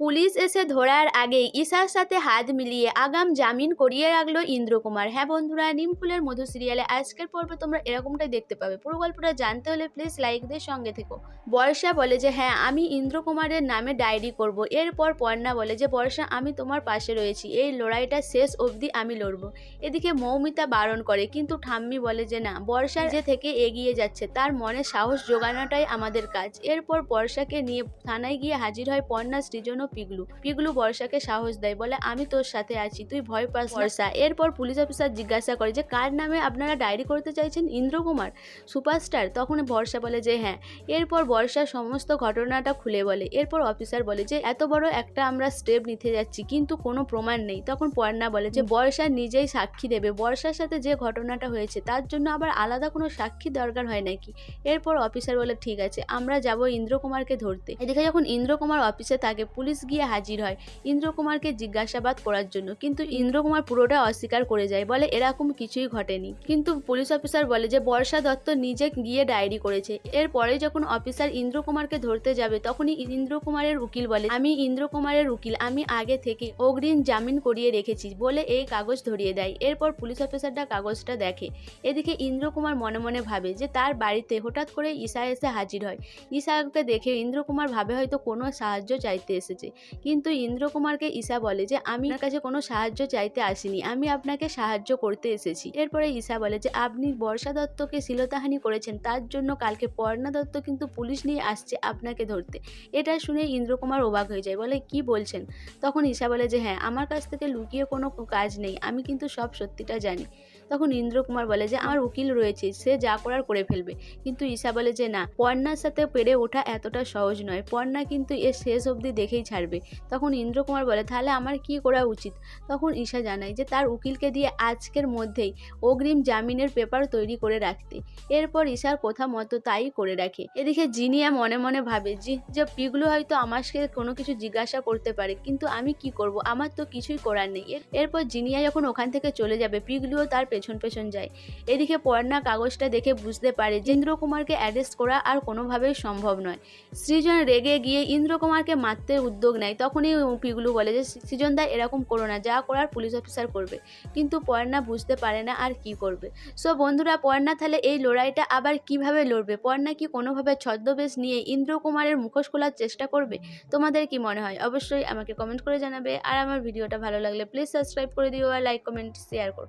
Police এসে ধরার আগেই ঈশার সাথে হাত মিলিয়ে আগাম জামিন করিয়ে রাখল ইন্দ্রকুমার। হ্যাঁ বন্ধুরা, নিমফুলের মধু সিরিয়ালে আজকের পর্বে তোমরা এরকমটাই দেখতে পাবে। পুরো গল্পটা জানতে হলে প্লিজ লাইকদের সঙ্গে থেকো। বর্ষা বলে যে হ্যাঁ আমি ইন্দ্রকুমারের নামে ডায়েরি করব। এরপর পর্ণা বলে যে, বর্ষা, আমি তোমার পাশে রয়েছি। এই লড়াইটা শেষ অবধি আমি লড়ব। এদিকে মৌমিতা বারণ করে, কিন্তু ঠাম্মি বলে যে, না, বর্ষা যে থেকে এগিয়ে যাচ্ছে, তার মনে সাহস জোগানোটাই আমাদের কাজ। এরপর বর্ষাকে নিয়ে থানায় গিয়ে হাজির হয় পর্ণা সৃজন পিগলু। পিগলু বর্ষাকে সাহস দেয় বলে আমি তোর সাথে আছি তুই ভয় পাস বর্ষা। এরপর পুলিশ অফিসার জিজ্ঞাসা করে যে কার নামে আপনারা ডায়েরি করতে চাইছেন? ইন্দ্রকুমার সুপারস্টার তখন বর্ষা বলে যে হ্যাঁ। এরপর বর্ষা সমস্ত ঘটনাটা খুলে বলে। এরপর অফিসার বলে যে এত বড় একটা আমরা স্টেপ নিতে যাচ্ছি কিন্তু কোনো প্রমাণ নেই। তখন পর্ণা বলে যে বর্ষা নিজেই সাক্ষী দেবে। বর্ষার সাথে যে ঘটনাটা হয়েছে তার জন্য আবার আলাদা কোনো সাক্ষী দরকার হয় নাকি? এরপর অফিসার বলে ঠিক আছে আমরা যাব ইন্দ্রকুমারকে ধরতে। এদিকে যখন ইন্দ্রকুমার অফিসে থাকে পুলিশ গিয়ে হাজির হয়। ইন্দ্রকুমারকে জিজ্ঞাসাবাদ করার জন্য। কিন্তু ইন্দ্রকুমার পুরোটা অস্বীকার করে যায়, বলে এরকম কিছুই ঘটেনি। কিন্তু পুলিশ অফিসার বলে যে, বর্ষা দত্ত নিজে গিয়ে ডায়েরি করেছে। এরপরে যখন অফিসার ইন্দ্রকুমারকে ধরতে যাবে, তখনই ইন্দ্রকুমারের উকিল বলে, আমি ইন্দ্রকুমারের উকিল, আমি আগে থেকে অগ্রিম জামিন করিয়ে রেখেছি, বলে এই কাগজ ধরিয়ে দেয়। এরপর পুলিশ অফিসারটা কাগজটা দেখে। এদিকে ইন্দ্রকুমার মনে মনে ভাবে যে, তার বাড়িতে হঠাৎ করে ঈশা এসে হাজির হয়। ঈশাকে দেখে ইন্দ্রকুমার ভাবে হয়তো কোনো সাহায্য চাইতে এসেছে। কিন্তু ইন্দ্রকুমারকে ঈশা বলে যে আমি আপনার কাছে কোনো সাহায্য চাইতে আসিনি। আমি আপনাকে সাহায্য করতে এসেছি। এরপরে ঈশা বলে যে আপনি বর্ষা দত্তকে শিলতাহানি করেছেন। তার জন্য কালকে পর্ণা দত্ত কিন্তু পুলিশ নিয়ে আসছে আপনাকে ধরতে। এটা শুনে ইন্দ্রকুমার অবাক হয়ে যায়। বলে কি বলছেন? তখন ঈশা বলে যে হ্যাঁ আমার কাছ থেকে লুকিয়ে কোনো কাজ নেই। আমি কিন্তু সব সত্যিটা জানি। তখন ইন্দ্রকুমার বলে যে আমার উকিল রয়েছে। সে যা করার করে ফেলবে। কিন্তু ঈশা বলে যে না পর্ণার সাথে পেরে ওঠা এতটা সহজ নয়। পর্ণা কিন্তু এর শেষ অবধি দেখেই ছাড়বে। তখন ইন্দ্রকুমার বলে, তাহলে আমার কি করা উচিত? তখন ঈশা জানায় যে, তার উকিলকে দিয়ে আজকের মধ্যেই অগ্রিম জামিনের পেপার তৈরি করে রাখতে। এরপর ঈশার কথা মতো তাই করে রাখে। এদিকে জিনিয়া মনে মনে ভাবে, জি, যে পিগলু হয়তো আমাকে কোনো কিছু জিজ্ঞাসা করতে পারে, কিন্তু আমি কি করব? আমার তো কিছুই করার নেই। এরপর জিনিয়া যখন ওখান থেকে চলে যাবে, পিগলুও তার পেছন পেছন যায়। এদিকে পর্ণা কাগজটা দেখে বুঝতে পারে যে, ইন্দ্রকুমারকে অ্যারেস্ট করা আর কোনোভাবেই সম্ভব নয়। সৃজন রেগে গিয়ে ইন্দ্রকুমারকে মারতে উদ্যোগ নেয়, তখনই পিগলু বলে যে সৃজন দা, এরকম করো না, যা করার পুলিশ অফিসার করবে। কিন্তু পর্ণা বুঝতে পারে না আর কি করবে। সো বন্ধুরা পর্ণা তাহলে এই লড়াইটা আবার কীভাবে লড়বে? পর্ণা কি কোনোভাবে ছদ্মবেশ নিয়ে ইন্দ্রকুমারের মুখোশ খোলার চেষ্টা করবে? তোমাদের কি মনে হয়? অবশ্যই আমাকে কমেন্ট করে জানাবে। আর আমার ভিডিওটা ভালো লাগলে প্লিজ সাবস্ক্রাইব করে দিও আর লাইক কমেন্ট শেয়ার করো।